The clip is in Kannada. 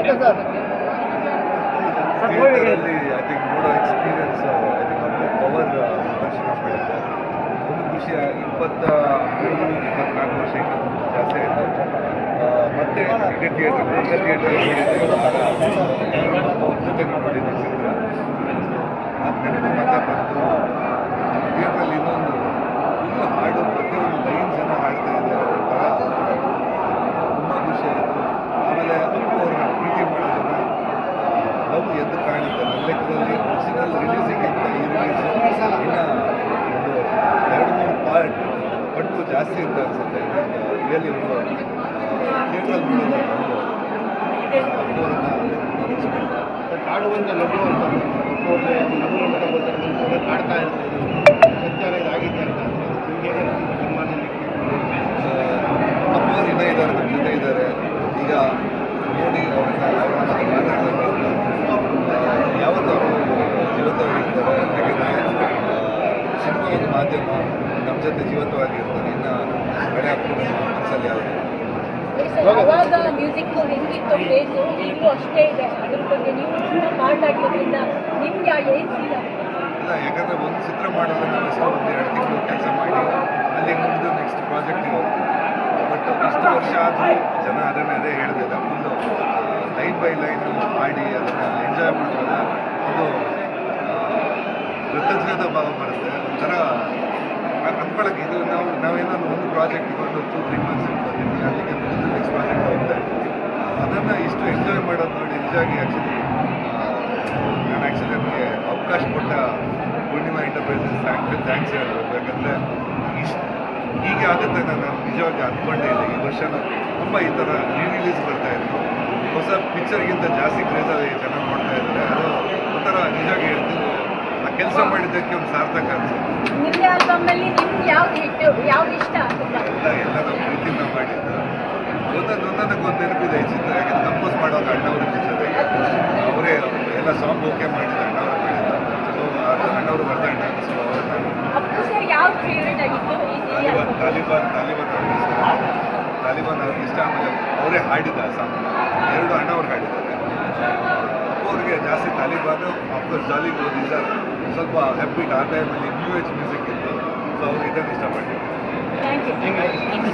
ಐ ಥಿಂಕ್ ನೋಡೋ ಎಕ್ಸ್ಪೀರಿಯನ್ಸ್ ಐ ಥಿಂಕ್ ಪವರ್ ಪ್ರದರ್ಶನ ಮಾಡಿದ್ದೆ ಒಂದು ಖುಷಿ ಇಪ್ಪತ್ತ ಮೂರು ಇಪ್ಪತ್ನಾಲ್ಕು ವರ್ಷ ಜಾಸ್ತಿ ಆಯಿತು ಮತ್ತೆ ಥಿಯೇಟರ್ ಥಿಯೇಟರ್ ಜೊತೆ ನೋಡಿದ್ದೆ ಚಿತ್ರ ಆ ನೆನಪು ಮತ್ತೆ ಬಂತು ಥಿಯೇಟ್ರಲ್ಲಿ ಇನ್ನೊಂದು ಫುಲ್ ಹಾಡು ಪ್ರತಿಯೊಂದು ಲೈನ್ ಜನ ಹಾಡ್ತಾ ಇದ್ದಾರೆ ಒಂಥರ ತುಂಬ ಖುಷಿ ಆಯಿತು ಆಮೇಲೆ ಅಪ್ಪು ಅವ್ರನ್ನ ಪ್ರೀತಿ ಮಾಡೋ ಜನ ಲವ್ ಎದ್ದು ಕಾಣುತ್ತೆ ನನ್ನ ಲೆಕ್ಕದಲ್ಲಿ ಒರಿಜಿನಲ್ ರಿಲೀಸಿಗಿಂತ ಈ ರಿಲೀಸ್ ಇನ್ನು ಒಂದು ಎರಡು ಮೂರು ಪಾರ್ಟ್ ಪಟ್ಟು ಜಾಸ್ತಿ ಅಂತ ಅನ್ಸುತ್ತೆ. ರಿಯಲಿ ಒಂದು ಥಿಯೇಟ್ರಲ್ಲಿ ನೋಡೋದು ಅಪ್ಪುವರನ್ನ ಕಾಡುವಂತ ಲಘು ಅಂತ ಹೋದ್ರೆ ಅಂತ ಗೊತ್ತಿಲ್ಲ, ಮುಂಚೆ ಕಾಡ್ತಾ ಇರುತ್ತೆ ಇದು ಸತ್ಯ ಇದಾಗಿದೆ ಅಂತ. ನಿಮಗೆ ಸಿನಿಮಾದಲ್ಲಿ ಇದ್ದಾರೆ ನಮ್ಮ ಜೊತೆ ಇದ್ದಾರೆ. ಈಗ ನೋಡಿ ಅವ್ರನ್ನ ಅವ್ರನ್ನ ಯಾವತ್ತೂ ಅವರು ಜೀವಂತವಾಗಿರ್ತಾರೆ. ಯಾಕೆಂದರೆ ಸಿನಿಮಾ ಮಾಧ್ಯಮ. ನಮ್ಮ ಜೊತೆ ಜೀವಂತವಾಗಿರ್ತಾರೆ. ಇನ್ನು ಬೆಳೆ ಮನಸ್ಸಲ್ಲಿ ಯಾವುದು ಅವಾಗ ಮ್ಯೂಸಿಕ್ ಹೆಂಗಿತ್ತು ಪ್ಲೇಸು ಈಗಲೂ ಅಷ್ಟೇ ಇದೆ. ಅದ್ರ ಬಗ್ಗೆ ನೀವು ಕೂಡ ಪಾರ್ಟ್ ಆಗಿರೋದ್ರಿಂದ ನಿಮ್ಗೆ ಏನು ಫೀಲ್ ಇಲ್ಲ ಯಾಕಂದರೆ ಒಂದು ಚಿತ್ರ ಮಾಡಿದ್ರೆ ನಾವು ಒಂದು ಎರಡು ತಿಂಗಳು ಕೆಲಸ ಮಾಡಿ ಅಲ್ಲಿ ಮುಂದೆ ನೆಕ್ಸ್ಟ್ ಪ್ರಾಜೆಕ್ಟಿಗೆ ಹೋಗ್ತೀವಿ. ಬಟ್ ಇಷ್ಟು ವರ್ಷ ಆದರೂ ಜನ ಅದನ್ನೇ ಅದೇ ಹೇಳಿದೆ ಫುಲ್ಲು ಲೈನ್ ಬೈ ಲೈನ್ ಮಾಡಿ ಅದನ್ನು ಎಂಜಾಯ್ ಮಾಡುವಾಗ ಅದು ಕೃತಜ್ಞತಾ ಭಾವ ಬರುತ್ತೆ. ಒಂಥರ ಅಂದ್ಕೊಳಕ್ಕೆ ಇದು ನಾವು, ನಾವೇನಾದ್ರು ಒಂದು ಪ್ರಾಜೆಕ್ಟ್ ಒಂದು ಟೂ ತ್ರೀ ಮಂತ್ಸ್ ಅಲ್ಲಿಗೆ ಒಂದು ನೆಕ್ಸ್ಟ್ ಪ್ರಾಜೆಕ್ಟ್ ಹೋಗ್ತಾ ಇರ್ತೀವಿ ಅದನ್ನು ಇಷ್ಟು ಎಂಜಾಯ್ ಮಾಡೋದು ನೋಡಿ ನಿಜವಾಗಿ ಆ್ಯಕ್ಚುಲಿ ನಾನು ಆ್ಯಕ್ಚುಲಿ ನನಗೆ ಅವಕಾಶ ಕೊಟ್ಟ ಪೂರ್ಣಿಮಾ ಎಂಟರ್ಪ್ರೈಸಸ್ ಥ್ಯಾಂಕ್ ಥ್ಯಾಂಕ್ಸ್ ಹೇಳಬೇಕು. ಯಾಕಂದರೆ ಇಷ್ಟು ಹೀಗೆ ಆಗುತ್ತೆ ನಾನು ನಿಜವಾಗಿ ಅಂದ್ಕೊಂಡೇ ಇಲ್ಲ. ಈ ವರ್ಷ ತುಂಬ ಈ ಥರ ರಿಲೀಸ್ ಬರ್ತಾ ಇತ್ತು ಹೊಸ ಪಿಕ್ಚರ್ಗಿಂತ ಜಾಸ್ತಿ ಕ್ರೇಜಾಗಿ ಜನ ನೋಡ್ತಾ ಇದ್ದಾರೆ. ಅದು ಒಂಥರ ನಿಜವಾಗಿ ಹೇಳ್ತೀನಿ. ಕೆಲಸ ಮಾಡಿದ್ದಕ್ಕೆ ಒಂದು ಸಾರ್ಥಕ ಅನ್ಸುತ್ತೆ. ನಿಮ್ಮದೇ ಆಲ್ಬಮ್ನಲ್ಲಿ ನಿಮ್ಗೆ ಯಾವ್ದು ಹಿಟ್ಟು ಯಾವ್ದು ಇಷ್ಟ ತುಂಬ ಎಲ್ಲ ಎಲ್ಲ ನಾವು ಪ್ರೀತಿಯಿಂದ ಮಾಡಿದ್ದು. ಒಂದೊಂದು ಒಂದೊಂದಕ್ಕೆ ಒಂದು ನೆನಪಿದೆ ಈ ಚಿತ್ರ. ಯಾಕಂದ್ರೆ ಕಂಪೋಸ್ ಮಾಡೋದು ಅಣ್ಣವ್ರ ಜೊತೆಗೆ ಅವರೇ ಎಲ್ಲ ಸಾಂಗ್ ಓಕೆ ಮಾಡಿದ್ದು ಅಣ್ಣವ್ರು ಮಾಡಿದ್ದು. ಸೊ ಅಣ್ಣವರು ಬರ್ತಾ ಸೊ ಅಪ್ಪು ಸರ್ ಯಾವ್ದು ಫೇವ್ರೇಟ್ ಆಗಿತ್ತು ಈ ತಾಲಿಬಾನ್ ತಾಲಿಬಾನ್ ತಾಲಿಬಾನ್ ತಾಲಿಬಾನ್ ಅವ್ರಿಗೆ ಇಷ್ಟ ಆಮೇಲೆ ಅವರೇ ಹಾಡಿದ ಸಾಂಗ್ ಎರಡು ಅಣ್ಣವ್ರು ಹಾಡಿದ್ದಾರೆ. ಅಪ್ಪು ಅವ್ರಿಗೆ ಜಾಸ್ತಿ ತಾಲಿಬಾನು ಅಫ್ಕೋರ್ಸ್ ಜಾಲಿ ನಿಜ ಸ್ವಲ್ಪ ಹ್ಯಾಪಿ ಆ ಟೈಮಲ್ಲಿ ನ್ಯೂ ಏಜ್ ಮ್ಯೂಸಿಕ್ ಇತ್ತು. ಸೊ ಅವ್ರು ಇದನ್ನು ಯು